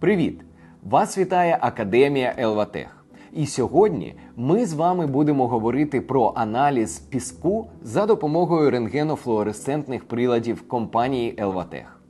Привіт! Вас вітає Академія Елватех. І сьогодні ми з вами будемо говорити про аналіз піску за допомогою рентгенофлуоресцентних приладів компанії Елватех.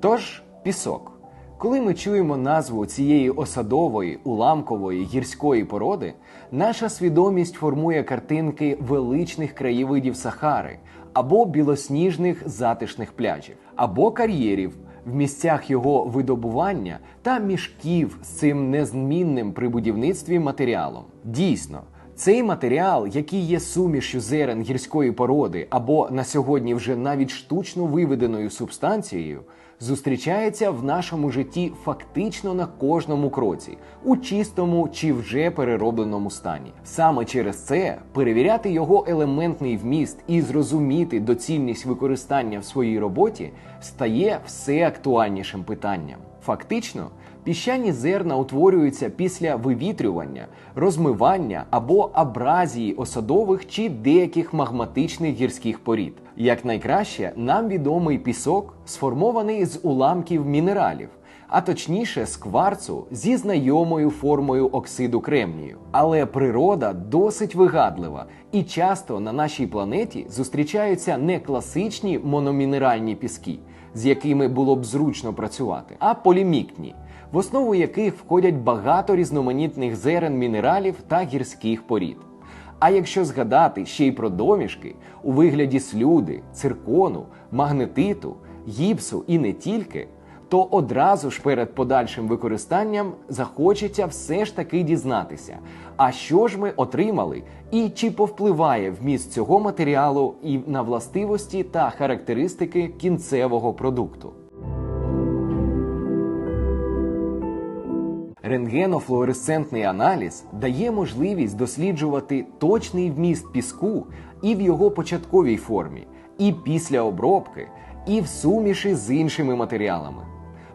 Тож, пісок. Коли ми чуємо назву цієї осадової, уламкової гірської породи, наша свідомість формує картинки величних краєвидів Сахари або білосніжних затишних пляжів, або кар'єрів в місцях його видобування та мішків з цим незмінним при будівництві матеріалом. Дійсно. Цей матеріал, який є сумішю зерен гірської породи, або на сьогодні вже навіть штучно виведеною субстанцією, зустрічається в нашому житті фактично на кожному кроці, у чистому чи вже переробленому стані. Саме через це перевіряти його елементний вміст і зрозуміти доцільність використання в своїй роботі стає все актуальнішим питанням. Фактично, піщані зерна утворюються після вивітрювання, розмивання або абразії осадових чи деяких магматичних гірських порід. Як найкраще, нам відомий пісок сформований з уламків мінералів, а точніше з кварцу зі знайомою формою оксиду кремнію. Але природа досить вигадлива, і часто на нашій планеті зустрічаються не класичні мономінеральні піски, з якими було б зручно працювати, а полімікні, в основу яких входять багато різноманітних зерен мінералів та гірських порід. А якщо згадати ще й про домішки у вигляді слюди, циркону, магнетиту, гіпсу і не тільки, то одразу ж перед подальшим використанням захочеться все ж таки дізнатися, а що ж ми отримали, і чи повпливає вміст цього матеріалу і на властивості та характеристики кінцевого продукту. Рентгенофлуоресцентний аналіз дає можливість досліджувати точний вміст піску і в його початковій формі, і після обробки, і в суміші з іншими матеріалами.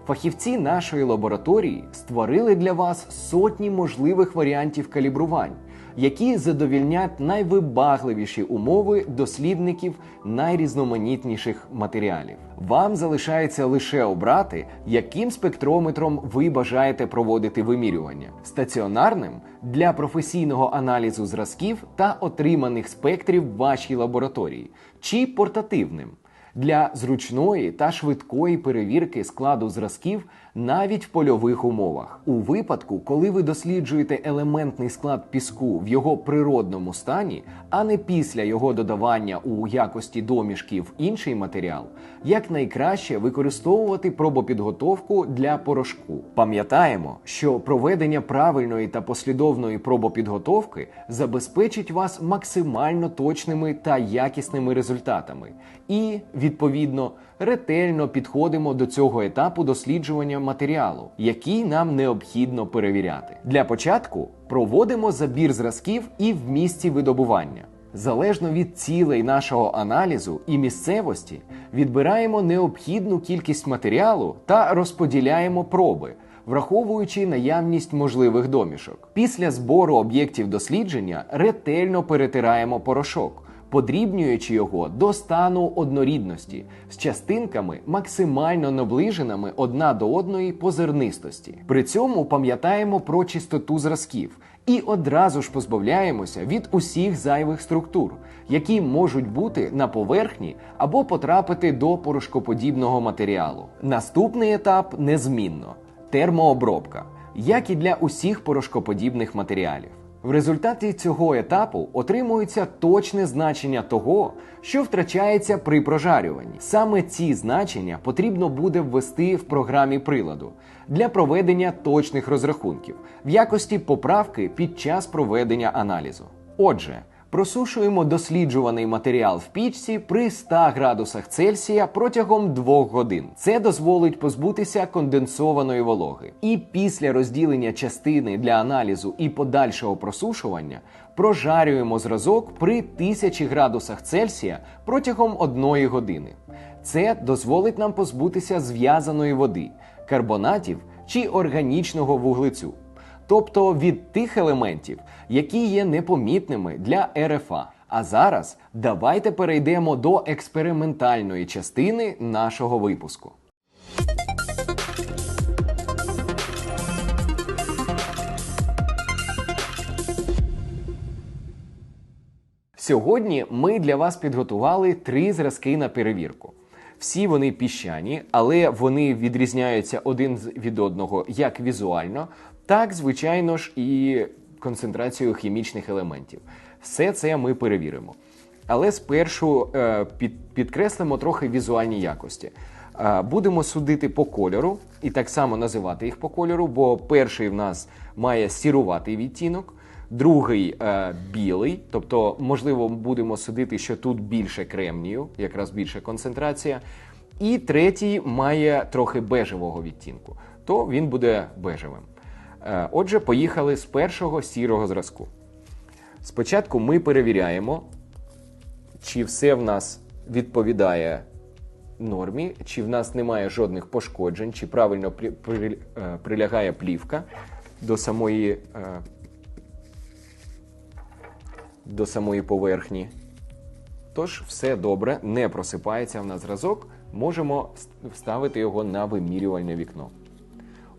Фахівці нашої лабораторії створили для вас сотні можливих варіантів калібрувань, які задовільнять найвибагливіші умови дослідників найрізноманітніших матеріалів. Вам залишається лише обрати, яким спектрометром ви бажаєте проводити вимірювання: стаціонарним для професійного аналізу зразків та отриманих спектрів в вашій лабораторії, чи портативним для зручної та швидкої перевірки складу зразків навіть в польових умовах. У випадку, коли ви досліджуєте елементний склад піску в його природному стані, а не після його додавання у якості домішки в інший матеріал, якнайкраще використовувати пробопідготовку для порошку. Пам'ятаємо, що проведення правильної та послідовної пробопідготовки забезпечить вас максимально точними та якісними результатами, і, відповідно, ретельно підходимо до цього етапу досліджування матеріалу, який нам необхідно перевіряти. Для початку проводимо забір зразків і в місці видобування. Залежно від цілей нашого аналізу і місцевості, відбираємо необхідну кількість матеріалу та розподіляємо проби, враховуючи наявність можливих домішок. Після збору об'єктів дослідження ретельно перетираємо порошок подрібнюючи його до стану однорідності з частинками максимально наближеними одна до одної по зернистості. При цьому пам'ятаємо про чистоту зразків і одразу ж позбавляємося від усіх зайвих структур, які можуть бути на поверхні або потрапити до порошкоподібного матеріалу. Наступний етап незмінно термообробка, як і для усіх порошкоподібних матеріалів. В результаті цього етапу отримується точне значення того, що втрачається при прожарюванні. Саме ці значення потрібно буде ввести в програмі приладу для проведення точних розрахунків в якості поправки під час проведення аналізу. Отже, Просушуємо досліджуваний матеріал в пічці при 100 градусах Цельсія протягом 2 годин. Це дозволить позбутися конденсованої вологи. І після розділення частини для аналізу і подальшого просушування прожарюємо зразок при 1000 градусах Цельсія протягом 1 години. Це дозволить нам позбутися зв'язаної води, карбонатів чи органічного вуглецю тобто від тих елементів, які є непомітними для РФА. А зараз давайте перейдемо до експериментальної частини нашого випуску. Сьогодні ми для вас підготували три зразки на перевірку. Всі вони піщані, але вони відрізняються один від одного як візуально, так, звичайно ж, і концентрацією хімічних елементів. Все це ми перевіримо. Але спершу е, під, підкреслимо трохи візуальні якості. Е, будемо судити по кольору і так само називати їх по кольору, бо перший в нас має сіруватий відтінок, другий е, білий, тобто, можливо, будемо судити, що тут більше кремнію, якраз більша концентрація. І третій має трохи бежевого відтінку, то він буде бежевим. Е, отже, поїхали з першого сірого зразку. Спочатку ми перевіряємо, чи все в нас відповідає нормі, чи в нас немає жодних пошкоджень, чи правильно е, прилягає плівка до самої, е, до самої поверхні. Тож все добре, не просипається в нас зразок, можемо вставити його на вимірювальне вікно.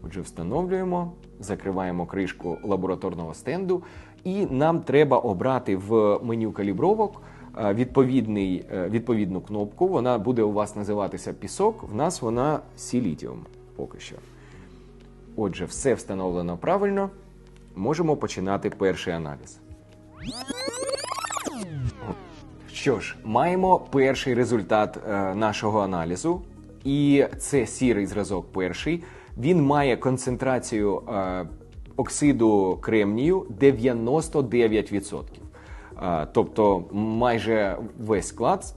Отже, встановлюємо, закриваємо кришку лабораторного стенду, і нам треба обрати в меню калібровок е, відповідний, е, відповідну кнопку. Вона буде у вас називатися пісок. В нас вона сілітіум поки що. Отже, все встановлено правильно. Можемо починати перший аналіз. Що ж, маємо перший результат е, нашого аналізу, і це сірий зразок перший. Він має концентрацію е, оксиду кремнію 99%. Е, тобто майже весь склад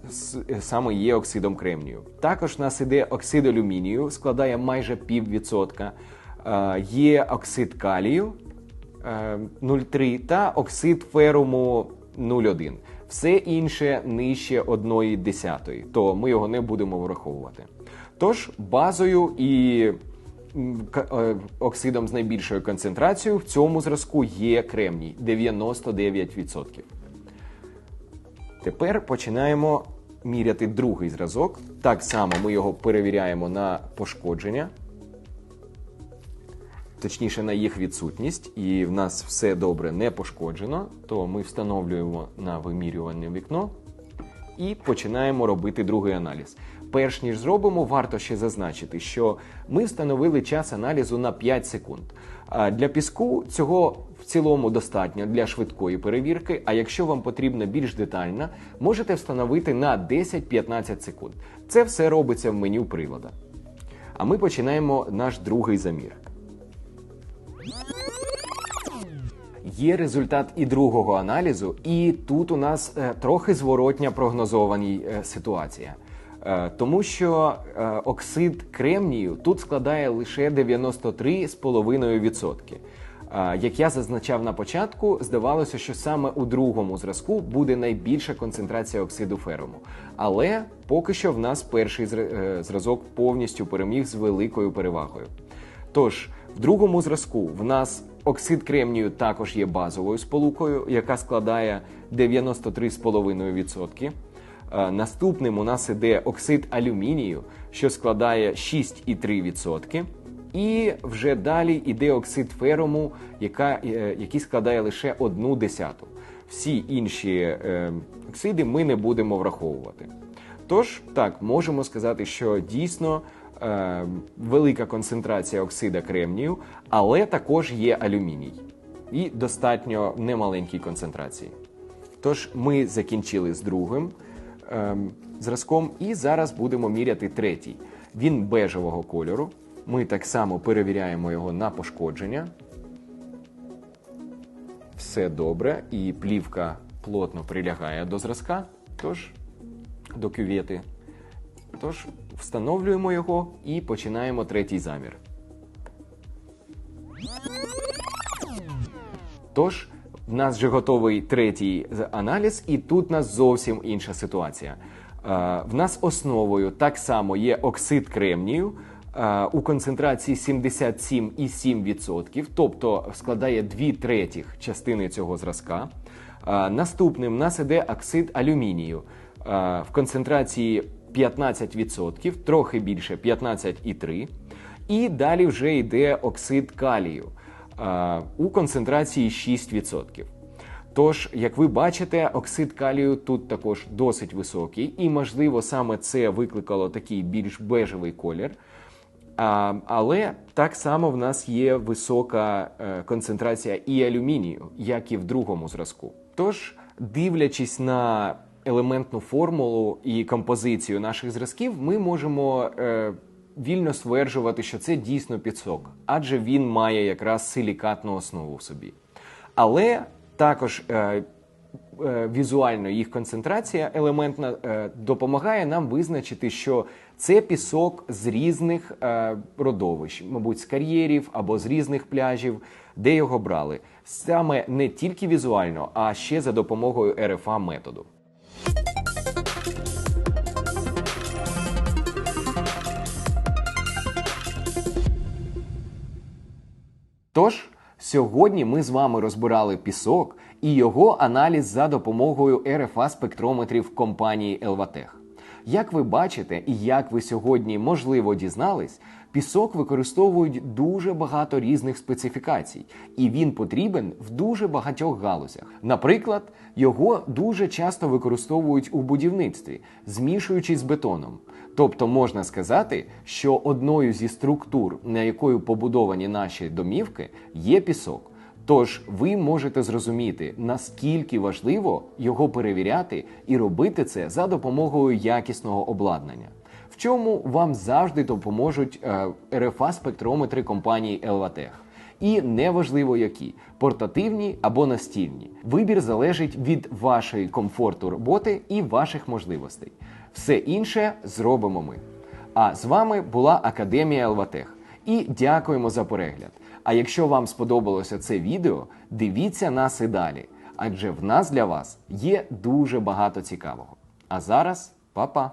саме є оксидом кремнію. Також нас іде оксид алюмінію, складає майже піввідсотка. Е, Є оксид калію 0,3 та оксид феруму 0,1. Все інше нижче 1 десятої, то ми його не будемо враховувати. Тож базою і е, оксидом з найбільшою концентрацією в цьому зразку є кремній 99%. Тепер починаємо міряти другий зразок. Так само ми його перевіряємо на пошкодження точніше на їх відсутність, і в нас все добре не пошкоджено, то ми встановлюємо на вимірювальне вікно і починаємо робити другий аналіз. Перш ніж зробимо, варто ще зазначити, що ми встановили час аналізу на 5 секунд. Для піску цього в цілому достатньо для швидкої перевірки. А якщо вам потрібно більш детально, можете встановити на 10-15 секунд. Це все робиться в меню прилада. А ми починаємо наш другий замір. Є результат і другого аналізу, і тут у нас е, трохи зворотня прогнозованій е, ситуація. Е, тому що оксид кремнію тут складає лише 93,5%. Е, як я зазначав на початку, здавалося, що саме у другому зразку буде найбільша концентрація оксиду феруму. Але поки що в нас перший зра- зразок повністю переміг з великою перевагою. Тож, в другому зразку в нас оксид кремнію також є базовою сполукою, яка складає 93,5%. Е, Наступним у нас іде оксид алюмінію, що складає 6,3%. І вже далі йде оксид феруму, яка, е, який складає лише одну десяту. Всі інші е, оксиди ми не будемо враховувати. Тож, так, можемо сказати, що дійсно велика концентрація оксида кремнію, але також є алюміній і достатньо немаленькій концентрації. Тож ми закінчили з другим е, зразком, і зараз будемо міряти третій. Він бежевого кольору. Ми так само перевіряємо його на пошкодження. Все добре, і плівка плотно прилягає до зразка, тож до кювети. Тож встановлюємо його і починаємо третій замір. Тож, в нас вже готовий третій аналіз, і тут у нас зовсім інша ситуація. Е, В нас основою так само є оксид кремнію е, у концентрації 77,7%, тобто складає 2 третіх частини цього зразка. Наступним в нас іде оксид алюмінію в концентрації 15%, трохи більше 15,3%. І далі вже йде оксид калію а, у концентрації 6%. Тож, як ви бачите, оксид калію тут також досить високий, і, можливо, саме це викликало такий більш бежевий колір. А, але так само в нас є висока е, концентрація і алюмінію, як і в другому зразку. Тож, дивлячись на елементну формулу і композицію наших зразків, ми можемо е, вільно стверджувати, що це дійсно підсок, адже він має якраз силікатну основу в собі. Але також е, е, візуально їх концентрація елементна е, допомагає нам визначити, що це пісок з різних е, родовищ, мабуть, з кар'єрів або з різних пляжів, де його брали. Саме не тільки візуально, а ще за допомогою РФА методу. Тож, сьогодні ми з вами розбирали пісок і його аналіз за допомогою РФА спектрометрів компанії Елватех. Як ви бачите, і як ви сьогодні можливо дізнались, пісок використовують дуже багато різних специфікацій, і він потрібен в дуже багатьох галузях. Наприклад, його дуже часто використовують у будівництві, змішуючи з бетоном. Тобто можна сказати, що одною зі структур, на якою побудовані наші домівки, є пісок. Тож ви можете зрозуміти, наскільки важливо його перевіряти і робити це за допомогою якісного обладнання, в чому вам завжди допоможуть е, РФА спектрометри компанії Elvatech. І неважливо які портативні або настільні. Вибір залежить від вашої комфорту роботи і ваших можливостей. Все інше зробимо ми. А з вами була Академія Елватех. І дякуємо за перегляд. А якщо вам сподобалося це відео, дивіться нас і далі, адже в нас для вас є дуже багато цікавого. А зараз па-па!